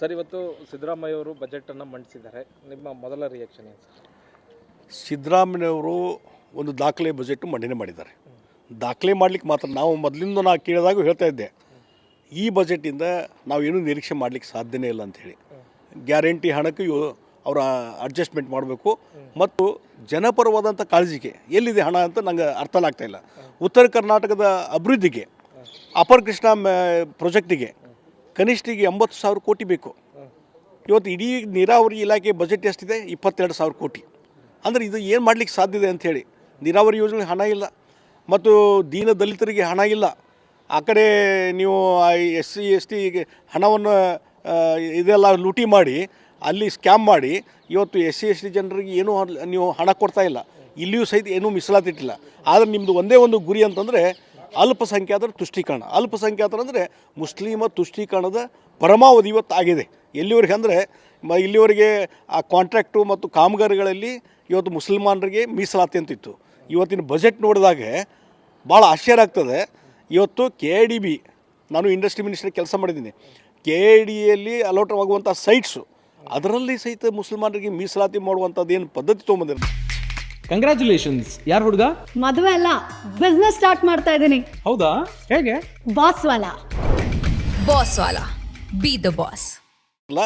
Sir, ಇವತ್ತು ಸಿದ್ದರಾಮಯ್ಯ ಅವರು ಬಜೆಟನ್ನು ಮಂಡಿಸಿದ್ದಾರೆ. ನಿಮ್ಮ ಮೊದಲ ರಿಯಾಕ್ಷನ್ ಏನು ಸರ್? ಸಿದ್ದರಾಮಯ್ಯವರು ಒಂದು ದಾಖಲೆ ಬಜೆಟ್ ಮಂಡನೆ ಮಾಡಿದ್ದಾರೆ. ದಾಖಲೆ ಮಾಡ್ಲಿಕ್ಕೆ ಮಾತ್ರ ನಾವು ಮೊದಲಿಂದ ನಾ ಕೇಳಿದಾಗ ಹೇಳ್ತಾ ಇದ್ದೆ. ಈ ಬಜೆಟಿಂದ ನಾವು ಏನೂ ನಿರೀಕ್ಷೆ ಮಾಡಲಿಕ್ಕೆ ಸಾಧ್ಯನೇ ಇಲ್ಲ ಅಂಥೇಳಿ ಗ್ಯಾರಂಟಿ ಹಣಕ್ಕೆ ಅವರ ಅಡ್ಜಸ್ಟ್ಮೆಂಟ್ ಮಾಡಬೇಕು. ಮತ್ತು ಜನಪರವಾದಂಥ ಕಾಳಜಿಗೆ ಎಲ್ಲಿದೆ ಹಣ ಅಂತ ನಂಗೆ ಅರ್ಥ ಆಗ್ತಾ ಇಲ್ಲ. ಉತ್ತರ ಕರ್ನಾಟಕದ ಅಭಿವೃದ್ಧಿಗೆ ಅಪರ್ ಕೃಷ್ಣ ಪ್ರಾಜೆಕ್ಟಿಗೆ ಕನಿಷ್ಠಿಗೆ ಎಂಬತ್ತು ಸಾವಿರ ಕೋಟಿ ಬೇಕು. ಇವತ್ತು ಇಡೀ ನೀರಾವರಿ ಇಲಾಖೆ ಬಜೆಟ್ ಎಷ್ಟಿದೆ? ಇಪ್ಪತ್ತೆರಡು ಸಾವಿರ ಕೋಟಿ. ಅಂದರೆ ಇದು ಏನು ಮಾಡಲಿಕ್ಕೆ ಸಾಧ್ಯ ಇದೆ ಅಂಥೇಳಿ. ನೀರಾವರಿ ಯೋಜನೆ ಹಣ ಇಲ್ಲ. ಮತ್ತು ದೀನ ದಲಿತರಿಗೆ ಹಣ ಇಲ್ಲ. ಆ ಕಡೆ ನೀವು ಎಸ್ ಸಿ, ಎಸ್ ಟಿಗೆ ಹಣವನ್ನು ಇದೆಲ್ಲ ಲೂಟಿ ಮಾಡಿ, ಅಲ್ಲಿ ಸ್ಕ್ಯಾಮ್ ಮಾಡಿ, ಇವತ್ತು ಎಸ್ ಸಿ, ಎಸ್ ಟಿ ಜನರಿಗೆ ಏನೂ ನೀವು ಹಣ ಕೊಡ್ತಾ ಇಲ್ಲ. ಇಲ್ಲಿಯೂ ಸಹಿತ ಏನೂ ಮೀಸಲಾತಿಟ್ಟಿಲ್ಲ. ಆದರೆ ನಿಮ್ಮದು ಒಂದೇ ಒಂದು ಗುರಿ ಅಂತಂದರೆ ಅಲ್ಪಸಂಖ್ಯಾತರ ತುಷ್ಟೀಕರಣ. ಅಲ್ಪಸಂಖ್ಯಾತರ ಅಂದರೆ ಮುಸ್ಲಿಮ ತುಷ್ಟೀಕರಣದ ಪರಮಾವಧಿ ಇವತ್ತು ಆಗಿದೆ ಎಲ್ಲಿವರೆಗೆ ಅಂದರೆ ಮ, ಇಲ್ಲಿವರೆಗೆ ಆ ಕಾಂಟ್ರಾಕ್ಟು ಮತ್ತು ಕಾಮಗಾರಿಗಳಲ್ಲಿ ಇವತ್ತು ಮುಸಲ್ಮಾನರಿಗೆ ಮೀಸಲಾತಿ ಅಂತಿತ್ತು. ಇವತ್ತಿನ ಬಜೆಟ್ ನೋಡಿದಾಗ ಭಾಳ ಆಶ್ಚರ್ಯ ಆಗ್ತದೆ. ಇವತ್ತು ಕೆ ಡಿ ಬಿ ನಾನು ಇಂಡಸ್ಟ್ರಿ ಮಿನಿಸ್ಟರ್ ಕೆಲಸ ಮಾಡಿದ್ದೀನಿ. ಕೆ ಡಿಯಲ್ಲಿ ಅಲೋಟವಾಗುವಂಥ ಸೈಟ್ಸು ಅದರಲ್ಲಿ ಸಹಿತ ಮುಸಲ್ಮಾನರಿಗೆ ಮೀಸಲಾತಿ ಮಾಡುವಂಥದ್ದು ಏನು ಪದ್ಧತಿ ತೊಗೊಂಬಂದಿರ ಕಂಗ್ರ್ಯಾಚುಲೇಷನ್ಸ್ ಯಾರು ಹುಡುಗ? ಮದುವೆ ಅಲ್ಲ ಬಿಸ್ನೆಸ್ ಸ್ಟಾರ್ಟ್ ಮಾಡ್ತಾ ಇದ್ದೀನಿ. ಹೌದಾ? ಹೇಗೆ? ಬಾಸ್ ವಾಲ ಬಾಸ್ ವಾಲಾ ಬಿ ದ ಬಾಸ್ ಅಲ್ಲ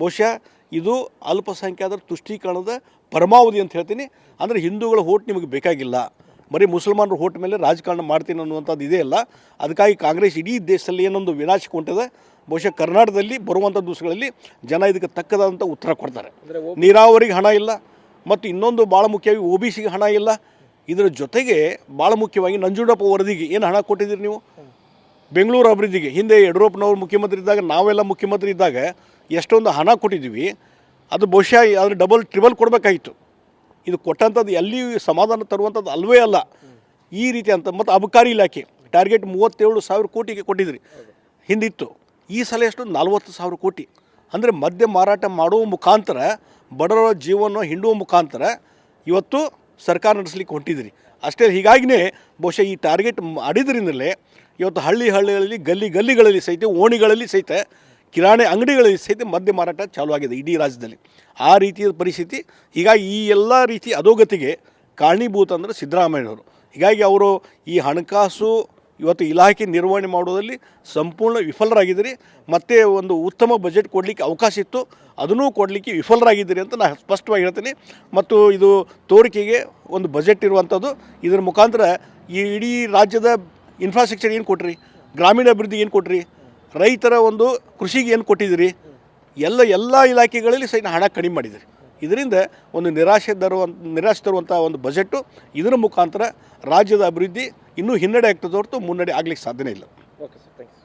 ಬಹುಶಃ ಇದು ಅಲ್ಪಸಂಖ್ಯಾತರ ತುಷ್ಟೀಕರಣದ ಪರಮಾವಧಿ ಅಂತ ಹೇಳ್ತೀನಿ. ಅಂದರೆ ಹಿಂದೂಗಳ ಹೋಟ್ ನಿಮಗೆ ಬೇಕಾಗಿಲ್ಲ. ಬರೀ ಮುಸಲ್ಮಾನರು ಹೋಟ್ ಮೇಲೆ ರಾಜಕಾರಣ ಮಾಡ್ತೀನಿ ಅನ್ನುವಂಥದ್ದು ಇದೆಯಲ್ಲ ಅಲ್ಲ. ಅದಕ್ಕಾಗಿ ಕಾಂಗ್ರೆಸ್ ಇಡೀ ದೇಶದಲ್ಲಿ ಏನೊಂದು ವಿನಾಶಕ್ಕೆ ಹೊಂಟಿದೆ. ಬಹುಶಃ ಕರ್ನಾಟಕದಲ್ಲಿ ಬರುವಂಥ ದಿವಸಗಳಲ್ಲಿ ಜನ ಇದಕ್ಕೆ ತಕ್ಕದಾದಂಥ ಉತ್ತರ ಕೊಡ್ತಾರೆ. ನೀರಾವರಿಗೆ ಹಣ ಇಲ್ಲ. ಮತ್ತು ಇನ್ನೊಂದು ಭಾಳ ಮುಖ್ಯವಾಗಿ ಒ ಬಿ ಸಿಗೆ ಹಣ ಇಲ್ಲ. ಇದರ ಜೊತೆಗೆ ಭಾಳ ಮುಖ್ಯವಾಗಿ ನಂಜುಂಡಪ್ಪ ವರದಿಗೆ ಏನು ಹಣ ಕೊಟ್ಟಿದ್ದೀರಿ ನೀವು? ಬೆಂಗಳೂರು ಅಭಿವೃದ್ಧಿಗೆ ಹಿಂದೆ ಯಡಿಯೂರಪ್ಪನವರು ಮುಖ್ಯಮಂತ್ರಿ ಇದ್ದಾಗ, ನಾವೆಲ್ಲ ಮುಖ್ಯಮಂತ್ರಿ ಇದ್ದಾಗ ಎಷ್ಟೊಂದು ಹಣ ಕೊಟ್ಟಿದ್ದೀವಿ. ಅದು ಬಹುಶಃ ಅದ್ರ ಡಬಲ್ ಟ್ರಿಬಲ್ ಕೊಡಬೇಕಾಗಿತ್ತು. ಇದು ಕೊಟ್ಟಂಥದ್ದು ಎಲ್ಲಿಯೂ ಸಮಾಧಾನ ತರುವಂಥದ್ದು ಅಲ್ವೇ ಅಲ್ಲ. ಈ ರೀತಿ ಅಂತ ಮತ್ತು ಅಬಕಾರಿ ಇಲಾಖೆ ಟಾರ್ಗೆಟ್ ಮೂವತ್ತೇಳು ಸಾವಿರ ಕೋಟಿಗೆ ಕೊಟ್ಟಿದ್ರಿ. ಹಿಂದಿತ್ತು. ಈ ಸಲ ಎಷ್ಟು? ನಲ್ವತ್ತು ಸಾವಿರ ಕೋಟಿ. ಅಂದರೆ ಮದ್ಯ ಮಾರಾಟ ಮಾಡುವ ಮುಖಾಂತರ ಬಡವರ ಜೀವನ ಹಿಂಡುವ ಮುಖಾಂತರ ಇವತ್ತು ಸರ್ಕಾರ ನಡೆಸಲಿಕ್ಕೆ ಹೊಂಟಿದ್ರಿ. ಅಷ್ಟೇ ಹೀಗಾಗಿನೇ ಬಹುಶಃ ಈ ಟಾರ್ಗೆಟ್ ಮಾಡಿದ್ರಿಂದಲೇ ಇವತ್ತು ಹಳ್ಳಿ ಹಳ್ಳಿಗಳಲ್ಲಿ, ಗಲ್ಲಿ ಗಲ್ಲಿಗಳಲ್ಲಿ ಸಹಿತ, ಓಣಿಗಳಲ್ಲಿ ಸಹಿತ, ಕಿರಾಣಿ ಅಂಗಡಿಗಳಲ್ಲಿ ಸಹಿತ ಮದ್ಯ ಮಾರಾಟ ಚಾಲೂ ಆಗಿದೆ ಇಡೀ ರಾಜ್ಯದಲ್ಲಿ. ಆ ರೀತಿಯ ಪರಿಸ್ಥಿತಿ, ಹೀಗಾಗಿ ಈ ಎಲ್ಲ ರೀತಿ ಅಧೋಗತಿಗೆ ಕಾರಣೀಭೂತ ಅಂದರೆ ಸಿದ್ದರಾಮಯ್ಯನವರು. ಹೀಗಾಗಿ ಅವರು ಈ ಹಣಕಾಸು ಇವತ್ತು ಇಲಾಖೆ ನಿರ್ವಹಣೆ ಮಾಡೋದಲ್ಲಿ ಸಂಪೂರ್ಣ ವಿಫಲರಾಗಿದ್ದೀರಿ. ಮತ್ತು ಒಂದು ಉತ್ತಮ ಬಜೆಟ್ ಕೊಡಲಿಕ್ಕೆ ಅವಕಾಶ ಇತ್ತು. ಅದನ್ನೂ ಕೊಡಲಿಕ್ಕೆ ವಿಫಲರಾಗಿದ್ದೀರಿ ಅಂತ ನಾನು ಸ್ಪಷ್ಟವಾಗಿ ಹೇಳ್ತೀನಿ. ಮತ್ತು ಇದು ತೋರಿಕೆಗೆ ಒಂದು ಬಜೆಟ್ ಇರುವಂಥದ್ದು. ಇದರ ಮುಖಾಂತರ ಈ ಇಡೀ ರಾಜ್ಯದ ಇನ್ಫ್ರಾಸ್ಟ್ರಕ್ಚರ್ ಏನು ಕೊಟ್ರಿ? ಗ್ರಾಮೀಣ ಅಭಿವೃದ್ಧಿ ಏನು ಕೊಟ್ರಿ? ರೈತರ ಒಂದು ಕೃಷಿಗೆ ಏನು ಕೊಟ್ಟಿದ್ದೀರಿ? ಎಲ್ಲ ಎಲ್ಲ ಇಲಾಖೆಗಳಲ್ಲಿ ಸಹ ಹಣ ಕಡಿಮೆ ಮಾಡಿದ್ದೀರಿ. ಇದರಿಂದ ಒಂದು ನಿರಾಶೆ ತರುವ ನಿರಾಶೆ ತರುವಂಥ ಒಂದು ಬಜೆಟ್ಟು ಇದರ ಮುಖಾಂತರ ರಾಜ್ಯದ ಅಭಿವೃದ್ಧಿ ಇನ್ನೂ ಹಿನ್ನಡೆ ಆಗ್ತದೆ ಹೊರತು ಮುನ್ನಡೆ ಆಗಲಿಕ್ಕೆ ಸಾಧ್ಯನೇ ಇಲ್ಲ. Okay sir thank you